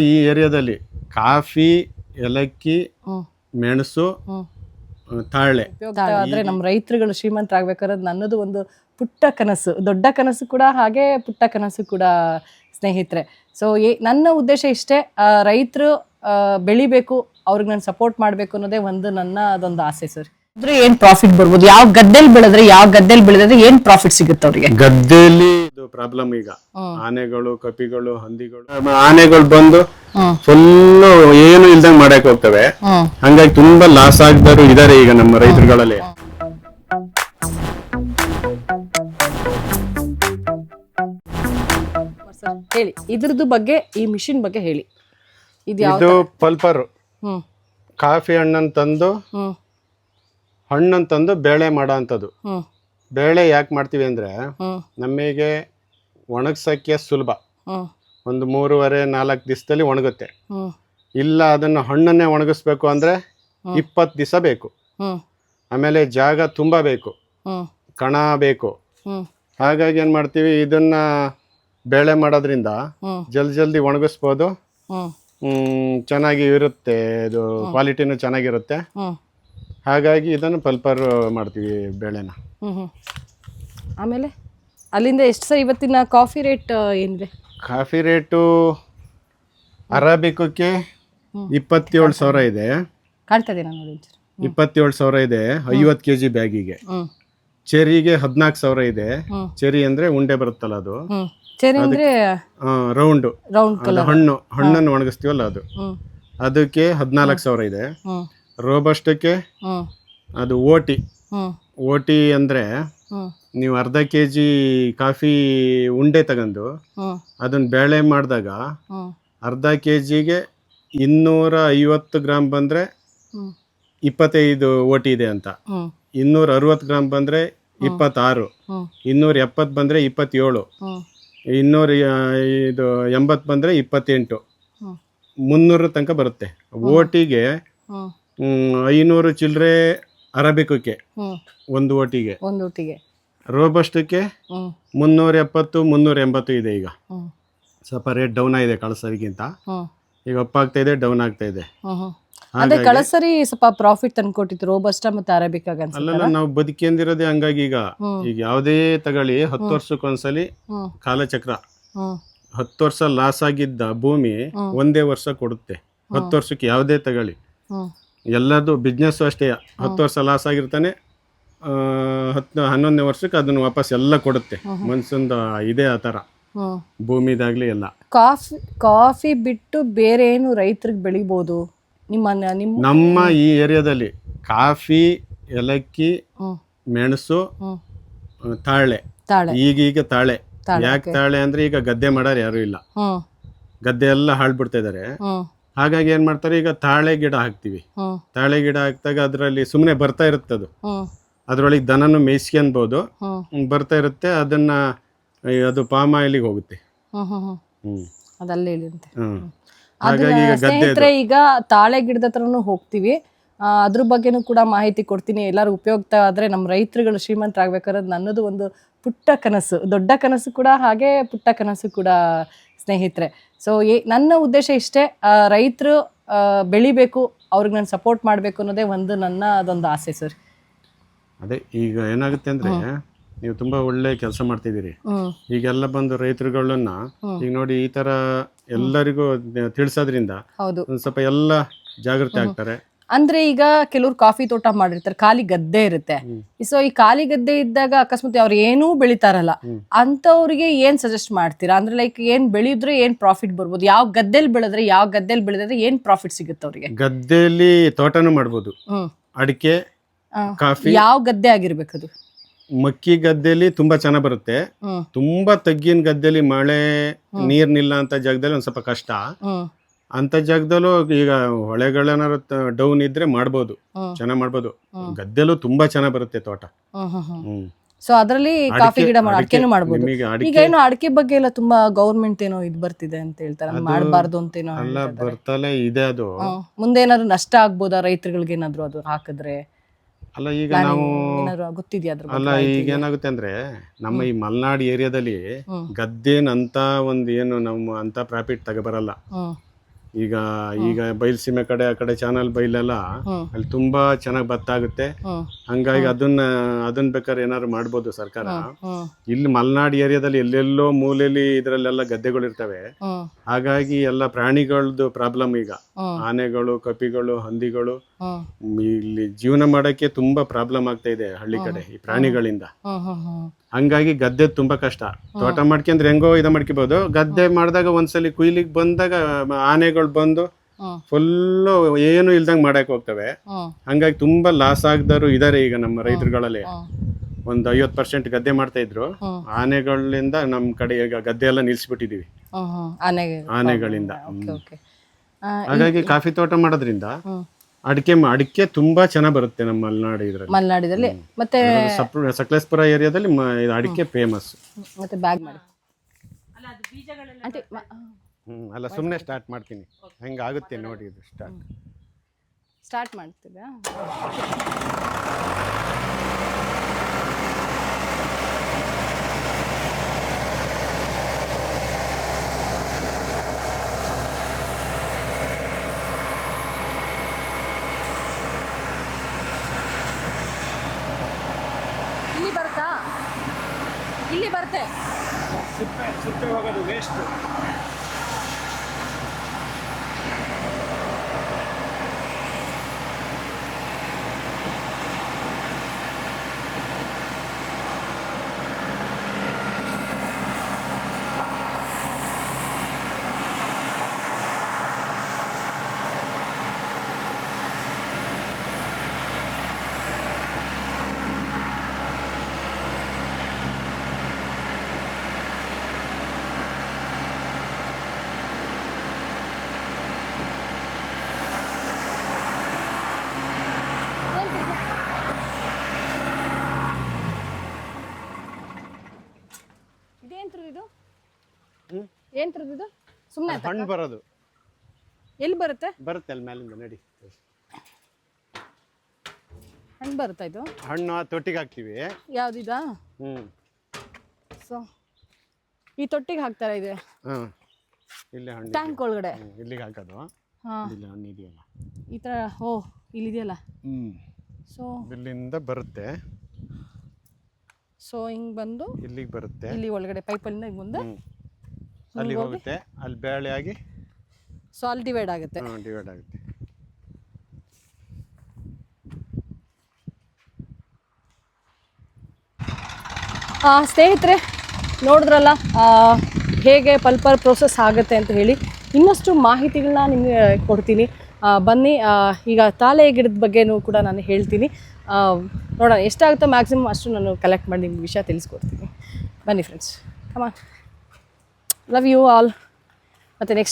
ಈ ಏರಿಯಾದಲ್ಲಿ ಕಾಫಿ ಏಲಕ್ಕಿ ಹ್ಮ್ ಮೆಣಸು ಹ್ಮ್ ತಾಳೆ ಆದ್ರೆ ನಮ್ಮ ರೈತರುಗಳು ಶ್ರೀಮಂತರಾಗ್ಬೇಕಾದ್ರೆ ನನ್ನದು ಒಂದು ಪುಟ್ಟ ಕನಸು ದೊಡ್ಡ ಕನಸು ಕೂಡ ಹಾಗೆ ಪುಟ್ಟ ಕನಸು ಕೂಡ ಸ್ನೇಹಿತರೆ. ಸೊ ನನ್ನ ಉದ್ದೇಶ ಇಷ್ಟೇ ರೈತರು ಬೆಳಿಬೇಕು ಅವ್ರಿಗೆ ನಾನು ಸಪೋರ್ಟ್ ಮಾಡಬೇಕು ಅನ್ನೋದೇ ಒಂದು ನನ್ನ ಅದೊಂದು ಆಸೆ ಸರ್ ಏನ್ ಪ್ರಾಫಿಟ್ ಬರ್ಬೋದು? ಯಾವ ಗದ್ದೆಲಿ ಬೆಳೆದ್ರೆ ಯಾವ ಗದ್ದೆಲಿ ಬೆಳೆದ್ರೆ ಏನ್ ಪ್ರಾಫಿಟ್ ಸಿಗುತ್ತೆ ಅವ್ರಿಗೆ? ಗದ್ದೆಯಲ್ಲಿ ಇದು ಪ್ರಾಬ್ಲಮ್ ಈಗ. ಆನೆಗಳು ಕಪಿಗಳು ಹಂದಿಗಳು ಆನೆಗಳು ಬಂದು ಫುಲ್ ಏನು ಇಲ್ದಂಗ್ ಮಾಡಕ್ ಹೋಗ್ತವೆ. ಹಂಗಾಗಿ ತುಂಬಾ ಲಾಸ್ ಆಗ್ದಾರು ಇದಾರೆ ಈಗ ನಮ್ಮ ರೈತರುಗಳಲ್ಲಿ. ಸರ್ ಹೇಳಿ. ಇದ್ರದ್ದು ಬಗ್ಗೆ ಈ ಮಿಷಿನ್ ಬಗ್ಗೆ ಹೇಳಿ. ಇದು ಇದು ಪಲ್ಪರ್. ಹ್ಮ್. ಕಾಫಿ ಹಣ್ಣನ್ ತಂದು ಹ್ಮ್. ಹಣ್ಣನ್ ತಂದು ಬೇಳೆ ಮಾಡೋ ಅಂಥದ್ದು ಬೇಳೆ ಯಾಕೆ ಮಾಡ್ತೀವಿ ಅಂದ್ರೆ ನಮಗೆ ಒಣಗ್ಸಕ್ಕೆ ಸುಲಭ. ಒಂದು ಮೂರುವರೆ ನಾಲ್ಕು ದಿವಸದಲ್ಲಿ ಒಣಗುತ್ತೆ. ಇಲ್ಲ ಅದನ್ನು ಹಣ್ಣನ್ನೇ ಒಣಗಿಸ್ಬೇಕು ಅಂದ್ರೆ ಇಪ್ಪತ್ತು ದಿವಸ ಬೇಕು. ಆಮೇಲೆ ಜಾಗ ತುಂಬ ಬೇಕು. ಕಣ ಬೇಕು. ಹಾಗಾಗಿ ಏನು ಮಾಡ್ತೀವಿ ಇದನ್ನ ಬೇಳೆ ಮಾಡೋದ್ರಿಂದ ಜಲ್ದಿ ಜಲ್ದಿ ಒಣಗಿಸ್ಬೋದು. ಚೆನ್ನಾಗಿ ಇರುತ್ತೆ. ಇದು ಕ್ವಾಲಿಟಿನೂ ಚೆನ್ನಾಗಿರುತ್ತೆ. ಹಾಗಾಗಿ ಇದನ್ನು ಪಲ್ಪರ್ ಮಾಡ್ತೀವಿ ಬೇಳೆನ. ಹ್ಮ್ ಹ್ಞೂ ಆಮೇಲೆ ಅಲ್ಲಿಂದ ಎಷ್ಟು ಸರ್ ಇವತ್ತಿನ ಕಾಫಿ ರೇಟ್ ಏನಿದೆ? ಕಾಫಿ ರೇಟು ಅರಾಬಿಕಕ್ಕೆ ಇಪ್ಪತ್ತೇಳು ಸಾವಿರ ಇದೆ. ಕಾಣ್ತಾ ಇದೆ ನಾನು ನೋಡಿ. ಇಪ್ಪತ್ತೇಳು ಸಾವಿರ ಇದೆ ಐವತ್ತು ಕೆ ಜಿ ಬ್ಯಾಗಿಗೆ ಚೆರಿಗೆ ಹದಿನಾಲ್ಕು ಸಾವಿರ ಇದೆ. ಚೆರಿ ಅಂದ್ರೆ ಉಂಡೆ ಬರುತ್ತಲ್ಲ ಅದು. ಚೆರಿ ಅಂದ್ರೆ ರೌಂಡು. ರೌಂಡ್ ಹಣ್ಣು ಹಣ್ಣನ್ನು ಒಣಗಿಸ್ತೀವಲ್ಲ ಅದು. ಅದಕ್ಕೆ ಹದಿನಾಲ್ಕು ಸಾವಿರ ಇದೆ. ರೋಬಸ್ಟಕ್ಕೆ ಅದು ಓಟಿ. ಓಟಿ ಅಂದರೆ ನೀವು ಅರ್ಧ ಕೆ ಜಿ ಕಾಫಿ ಉಂಡೆ ತಗೊಂಡು ಅದನ್ನ ಬೇಳೆ ಮಾಡಿದಾಗ ಅರ್ಧ ಕೆ ಜಿಗೆ ಇನ್ನೂರ ಐವತ್ತು ಗ್ರಾಮ್ ಬಂದರೆ ಇಪ್ಪತ್ತೈದು ಓಟಿ ಇದೆ ಅಂತ. ಇನ್ನೂರ ಅರವತ್ತು ಗ್ರಾಮ್ ಬಂದರೆ ಇಪ್ಪತ್ತಾರು. ಇನ್ನೂರ ಎಪ್ಪತ್ತು ಬಂದರೆ ಇಪ್ಪತ್ತೇಳು. ಇನ್ನೂರ ಇದು ಎಂಬತ್ತು ಬಂದರೆ ಇಪ್ಪತ್ತೆಂಟು. ಮುನ್ನೂರ ತನಕ ಬರುತ್ತೆ. ಓಟಿಗೆ ಐನೂರು ಚಿಲ್ಲರೆ ಅರಬಿಕಕ್ಕೆ ಒಂದು ಓಟಿಗೆ. ಒಂದು ಒಟ್ಟಿಗೆ ರೋಬಸ್ಟಕ್ಕೆ ಮುನ್ನೂರ ಎಪ್ಪತ್ತು ಮುನ್ನೂರ ಎಂಬತ್ತು ಇದೆ ಈಗ. ಸ್ವಲ್ಪ ರೇಟ್ ಡೌನ್ ಆಗಿದೆ ಕಳಸರಿಗಿಂತ. ಈಗ ಅಪ್ ಆಗ್ತಾ ಇದೆ ಡೌನ್ ಆಗ್ತಾ ಇದೆ. ಹ್ಮ್ ಹ್ಮ್. ಅದೇ ಕಳಸರಿ ಸ್ವಲ್ಪ ಪ್ರಾಫಿಟ್ ತಂದ್ಕೊಟ್ಟಿತ್ತು ರೋಬಸ್ಟ ಮತ್ತೆ ಅರೇಬಿಕಾಗ ಅಲ್ಲ? ನಾವು ಬದುಕಿಂದಿರೋದೇ ಹಂಗಾಗಿ ಈಗ. ಈಗ ಯಾವುದೇ ತಗೊಳ್ಳಿ ಹತ್ತು ವರ್ಷಕ್ಕೊಂದ್ಸಲಿ ಕಾಲಚಕ್ರ. ಹತ್ತು ವರ್ಷ ಲಾಸ್ ಆಗಿದ್ದ ಭೂಮಿ ಒಂದೇ ವರ್ಷ ಕೊಡುತ್ತೆ. ಹತ್ತು ವರ್ಷಕ್ಕೆ ಯಾವುದೇ ತಗೊಳ್ಳಿ. ಎಲ್ಲದು ಬಿಸ್ನೆಸ್ಸು ಅಷ್ಟೇ. ಹತ್ತು ವರ್ಷ ಲಾಸ್ ಆಗಿರ್ತಾನೆ. ಹತ್ತು ಹನ್ನೊಂದನೇ ವರ್ಷಕ್ಕೆ ಅದನ್ನು ವಾಪಸ್ ಎಲ್ಲ ಕೊಡುತ್ತೆ. ಮನ್ಸೊಂದು ಇದೆ ಆ ಥರ. ಭೂಮಿದಾಗ್ಲಿ ಎಲ್ಲ. ಕಾಫಿ ಕಾಫಿ ಬಿಟ್ಟು ಬೇರೆ ಏನು ರೈತರಿಗೆ ಬೆಳಿಬೋದು? ನಿಮ್ಮ ನಿಮ್ಮ ನಮ್ಮ ಈ ಏರಿಯಾದಲ್ಲಿ ಕಾಫಿ ಏಲಕ್ಕಿ ಮೆಣಸು ತಾಳೆ. ಈಗೀಗ ತಾಳೆ. ಯಾಕೆ ತಾಳೆ ಅಂದ್ರೆ ಈಗ ಗದ್ದೆ ಮಾಡೋರು ಯಾರು ಇಲ್ಲ. ಗದ್ದೆ ಎಲ್ಲ ಹಾಳ್ಬಿಡ್ತಾ ಇದಾರೆ. ಹಾಗಾಗಿ ಏನ್ ಮಾಡ್ತಾರೆ ಈಗ ತಾಳೆ ಗಿಡ ಹಾಕ್ತಿವಿ. ತಾಳೆ ಗಿಡ ಹಾಕ್ದಾಗ ಅದರಲ್ಲಿ ಸುಮ್ಮನೆ ಬರ್ತಾ ಇರುತ್ತೆ ಅದು. ಅದ್ರೊಳಗೆ ದನನು ಮೇಯಿಸ್ಕೊನ್ಬೋದು ಬರ್ತಾ ಇರುತ್ತೆ ಅದನ್ನ ಅದು ಪಾಮ್ ಆಯಿಲಿಗೆ ಹೋಗುತ್ತೆ. ಅದಲ್ಲೇ ಹಾಗಾಗಿ ಈಗ ಗದ್ದೆ ಈಗ ತಾಳೆ ಗಿಡದ ಹತ್ರನೂ ಹೋಗ್ತೀವಿ. ಅದ್ರ ಬಗ್ಗೆನೂ ಕೂಡ ಮಾಹಿತಿ ಕೊಡ್ತೀನಿ. ಎಲ್ಲರೂ ಉಪಯುಕ್ತ ಆದ್ರೆ ನಮ್ಮ ರೈತರುಗಳು ಶ್ರೀಮಂತರಾಗಬೇಕಾದ್ರೆ ನನ್ನದು ಒಂದು ಪುಟ್ಟ ಕನಸು. ದೊಡ್ಡ ಕನಸು ಕೂಡ ಹಾಗೆ ಪುಟ್ಟ ಕನಸು ಕೂಡ ಸ್ನೇಹಿತರೆ. ಸೊ ನನ್ನ ಉದ್ದೇಶ ಇಷ್ಟೇ ರೈತರು ಬೆಳಿಬೇಕು ಅವ್ರಿಗೆ ನಾನು ಸಪೋರ್ಟ್ ಮಾಡಬೇಕು ಅನ್ನೋದೇ ಒಂದು ನನ್ನ ಅದೊಂದು ಆಸೆ ಸರ್ ಅದೇ ಈಗ ಏನಾಗುತ್ತೆ ಅಂದ್ರೆ ನೀವು ತುಂಬಾ ಒಳ್ಳೆ ಕೆಲಸ ಮಾಡ್ತಿದ್ದೀರಿ. ಈಗೆಲ್ಲ ಬಂದು ರೈತರುಗಳನ್ನ ಈಗ ನೋಡಿ ಈ ತರ ಎಲ್ಲರಿಗೂ ತಿಳಿಸೋದ್ರಿಂದ ಸ್ವಲ್ಪ ಎಲ್ಲ ಜಾಗೃತಿ ಆಗ್ತಾರೆ. ಅಂದ್ರೆ ಈಗ ಕೆಲವ್ರು ಕಾಫಿ ತೋಟ ಮಾಡಿರ್ತಾರೆ ಖಾಲಿ ಗದ್ದೆ ಇರುತ್ತೆ. ಸೊ ಈ ಖಾಲಿ ಗದ್ದೆ ಇದ್ದಾಗ ಅಕಸ್ಮಾತ್ ಅವ್ರು ಏನೂ ಬೆಳಿತಾರಲ್ಲ ಅಂತವ್ರಿಗೆ ಏನ್ ಸಜೆಸ್ಟ್ ಮಾಡ್ತೀರಾ? ಅಂದ್ರೆ ಲೈಕ್ ಏನ್ ಬೆಳೆದ್ರೆ ಏನ್ ಪ್ರಾಫಿಟ್ ಬರ್ಬೋದು? ಯಾವ ಗದ್ದೆಲಿ ಬೆಳೆದ್ರೆ ಯಾವ ಗದ್ದೆಲಿ ಬೆಳೆದ್ರೆ ಏನ್ ಪ್ರಾಫಿಟ್ ಸಿಗುತ್ತೆ ಅವ್ರಿಗೆ? ಗದ್ದೆಯಲ್ಲಿ ತೋಟನೂ ಮಾಡ್ಬೋದು. ಅಡಿಕೆ ಕಾಫಿ. ಯಾವ ಗದ್ದೆ ಆಗಿರ್ಬೇಕದು ಮಕ್ಕಿ ಗದ್ದೆಯಲ್ಲಿ ತುಂಬಾ ಚೆನ್ನಾಗ್ ಬರುತ್ತೆ. ತುಂಬಾ ತಗ್ಗಿನ ಗದ್ದೆಯಲ್ಲಿ ಮಳೆ ನೀರ್ ನಿಲ್ಲ ಅಂತ ಜಾಗದಲ್ಲಿ ಒಂದ್ ಸ್ವಲ್ಪ ಕಷ್ಟ. ಅಂತ ಜಾಗದಲ್ಲೂ ಈಗ ಹೊಳೆಗಳೇನಾರು ಡೌನ್ ಇದ್ರೆ ಮಾಡ್ಬೋದು. ಚೆನ್ನಾಗಿ ಮಾಡ್ಬೋದು. ಗದ್ದೆಲ್ಲೂ ತುಂಬಾ ಚೆನ್ನಾಗಿ ಬರುತ್ತೆ ತೋಟ. ಹ್ಮ್ ಸೊ ಅದರಲ್ಲಿ ಕಾಫಿ ಗಿಡ ಅಡಿಕೆನೂ ನಿಮಗೆ ಈಗ ಅಡಿಕೆ ಏನೋ ಅಡಿಕೆ ಬಗ್ಗೆ ಎಲ್ಲ ತುಂಬಾ ಗೌರ್ಮೆಂಟ್ ಏನೋ ಇದು ಬರ್ತಿದೆ ಅಂತ ಹೇಳ್ತಾರೆ. ಮಾಡಬಾರ್ದು ಅಂತೇನೋ ಅಲ್ಲ ಬರ್ತಲೇ ಇದೆ ಅದು. ಮುಂದೆ ಏನಾದ್ರು ನಷ್ಟ ಆಗ್ಬೋದಾ? ರೈತರುಗಳಿಗೆ ಏನಾದ್ರು ಅದು ಹಾಕಿದ್ರೆ? ಅಲ್ಲ ಈಗ ನಾವು ಗೊತ್ತಿದ್ಯಾ ಅಲ್ಲ ಈಗ ಏನಾಗುತ್ತೆ ಅಂದ್ರೆ ನಮ್ಮ ಈ ಮಲ್ನಾಡ್ ಏರಿಯಾದಲ್ಲಿ ಗದ್ದೇನ್ ಅಂತ ಒಂದ್ ಏನು ನಮ್ಮ ಅಂತ ಪ್ರಾಫಿಟ್ ತಗೋಬರಲ್ಲ ಈಗ ಈಗ ಬಯಲುಸೀಮೆ ಕಡೆ ಆ ಕಡೆ ಚಾನಲ್ ಬೈಲೆಲ್ಲ ಅಲ್ಲಿ ತುಂಬಾ ಚೆನ್ನಾಗಿ ಭತ್ತ ಆಗುತ್ತೆ ಹಂಗಾಗಿ ಅದನ್ನ ಅದನ್ನ ಬೇಕಾದ್ರೆ ಏನಾದ್ರು ಮಾಡ್ಬೋದು ಸರ್ಕಾರ. ಇಲ್ಲಿ ಮಲ್ನಾಡ್ ಏರಿಯಾದಲ್ಲಿ ಎಲ್ಲೆಲ್ಲೋ ಮೂಲೆಯಲ್ಲಿ ಇದ್ರಲ್ಲೆಲ್ಲ ಗದ್ದೆಗಳು ಇರ್ತವೆ. ಹಾಗಾಗಿ ಎಲ್ಲ ಪ್ರಾಣಿಗಳದ್ದು ಪ್ರಾಬ್ಲಮ್ ಈಗ. ಆನೆಗಳು ಕಪಿಗಳು ಹಂದಿಗಳು. ಇಲ್ಲಿ ಜೀವನ ಮಾಡಕ್ಕೆ ತುಂಬಾ ಪ್ರಾಬ್ಲಮ್ ಆಗ್ತಾ ಇದೆ ಹಳ್ಳಿ ಕಡೆ ಈ ಪ್ರಾಣಿಗಳಿಂದ. ಹಂಗಾಗಿ ಗದ್ದೆ ತುಂಬಾ ಕಷ್ಟ. ತೋಟ ಮಾಡ್ಕೊಂಡ್ರೆ ಹೆಂಗೋ ಇದು ಮಾಡ್ಕೋಬಹುದು ಗದ್ದೆ ಮಾಡಿದಾಗ ಒಂದ್ಸಲಿ ಕುಯ್ಲಿಗೆ ಬಂದಾಗ ಆನೆಗಳು ಬಂದು ಫುಲ್ಲು ಏನು ಇಲ್ದಂಗ್ ಮಾಡಕ್ ಹೋಗ್ತವೆ. ಹಂಗಾಗಿ ತುಂಬಾ ಲಾಸ್ ಆಗದವರು ಇದಾರೆ ಈಗ ನಮ್ಮ ರೈತರುಗಳಲ್ಲಿ. ಒಂದ್ ಐವತ್ತು ಪರ್ಸೆಂಟ್ ಗದ್ದೆ ಮಾಡ್ತಾ ಇದ್ರು. ಆನೆಗಳಿಂದ ನಮ್ ಕಡೆ ಈಗ ಗದ್ದೆ ಎಲ್ಲ ನಿಲ್ಸ್ಬಿಟ್ಟಿದೀವಿ. ಆನೆಗಳಿಂದ. ಹಾಗಾಗಿ ಕಾಫಿ ತೋಟ ಮಾಡೋದ್ರಿಂದ ಅಡಿಕೆ ಅಡಿಕೆ ತುಂಬಾ ಚೆನ್ನಾಗಿ ಬರುತ್ತೆ ನಮ್ಮ ಮಲೆನಾಡು ಇದರಲ್ಲಿ. ಮಲೆನಾಡಿದಲ್ಲಿ ಮತ್ತೆ ಸಪ್- ಸಕಲೇಶ್ಪುರ ಏರಿಯಾದಲ್ಲಿ ಮ- ಇದು ಅಡಿಕೆ ಫೇಮಸ್ ಮತ್ತೆ ಬ್ಯಾಗ್ ಮಾಡಿ. ಹ್ಮ್. ಅಲ್ಲ ಸುಮ್ಮನೆ ಸ್ಟಾರ್ಟ್ ಮಾಡ್ತೀನಿ. ಹಂಗಾಗುತ್ತೆ ನೋಡಿ ಇದು ಸ್ಟಾರ್ಟ್ ಸ್ಟಾರ್ಟ್ ಮಾಡ್ತಿದ್ಯಾ ಇಲ್ಲಿ ಬರುತ್ತೆ ಸಿಪ್ಪೆ ಸಿಪ್ಪೆ ಹೋಗೋದು ವೇಸ್ಟ್ ಇದೇನ್ ಇದು? ಏನ್ ಇದು? ಸುಮ್ಮನೆ ಹಣ್ಣು ಬರೋದು. ಎಲ್ಲಿ ಬರುತ್ತೆ? ಬರುತ್ತೆ ಅಲ್ಲಿ ಮೇಲಿಂದ ನಡಿ. ಹಣ್ಣು ಬರುತ್ತಾ ಇದು? ಹಣ್ಣು ಆ ತೊಟ್ಟಿಗೆ ಹಾಕ್ತೀವಿ. ಯಾವ್ದಿದಾ? ಹ್ಮ್. ಸೊ ಈ ತೊಟ್ಟಿಗೆ ಹಾಕ್ತಾರೆ ಇದೆ? ಹಾಂ. ಇಲ್ಲಿ ಹಣ್ಣು ಟ್ಯಾಂಕ್ ಒಳಗಡೆ? ಹ್ಮ್, ಇಲ್ಲಿಗೆ ಹಾಕೋದು. ಹಾಂ. ಇಲ್ಲಿ ಹಣ್ಣು ಇದೆಯಲ್ಲ. ಈ ಥರ ಓ ಇಲ್ಲಿದೆಯಲ್ಲ? ಹ್ಮ್. ಸೊ ಇಲ್ಲಿಂದ ಬರುತ್ತೆ. ಸೊ ಹಿಂಗ್ ಬಂದು ಇಲ್ಲಿಗೆ ಬರುತ್ತೆ. ಇಲ್ಲಿ ಒಳಗಡೆ ಪೈಪಲ್ಲಿಂದ ಹಿಂಗೆ ಮುಂದೆ ಅಲ್ಲಿ ಹೋಗುತ್ತೆ. ಅಲ್ಲಿ ಬೇಳೆ ಆಗಿ ಸೊ ಅಲ್ಲಿ ಡಿವೈಡ್ ಆಗುತ್ತೆ. ಡಿವೈಡ್ ಆಗುತ್ತೆ. ಸ್ನೇಹಿತರೆ ನೋಡಿದ್ರಲ್ಲ ಆ, ಹೇಗೆ ಪಲ್ಪರ್ ಪ್ರೋಸೆಸ್ ಆಗುತ್ತೆ ಅಂತ ಹೇಳಿ ಇನ್ನಷ್ಟು ಮಾಹಿತಿಗಳನ್ನ ನಿಮಗೆ ಕೊಡ್ತೀನಿ. ಬನ್ನಿ. ಈಗ ತಾಳೆ ಗಿಡದ ಬಗ್ಗೆನೂ ಕೂಡ ನಾನು ಹೇಳ್ತೀನಿ. ನೋಡೋಣ, ಎಷ್ಟಾಗುತ್ತೋ ಮ್ಯಾಕ್ಸಿಮಮ್ ಅಷ್ಟು ನಾನು ಕಲೆಕ್ಟ್ ಮಾಡಿ ನಿಮ್ಗೆ ವಿಷಯ ತಿಳಿಸ್ಕೊಡ್ತೀನಿ. ಬನ್ನಿ ಫ್ರೆಂಡ್ಸ್ ಕಮಾ ಲವ್ ಯು ಆಲ್ ಮತ್ತು ನೆಕ್ಸ್ಟ್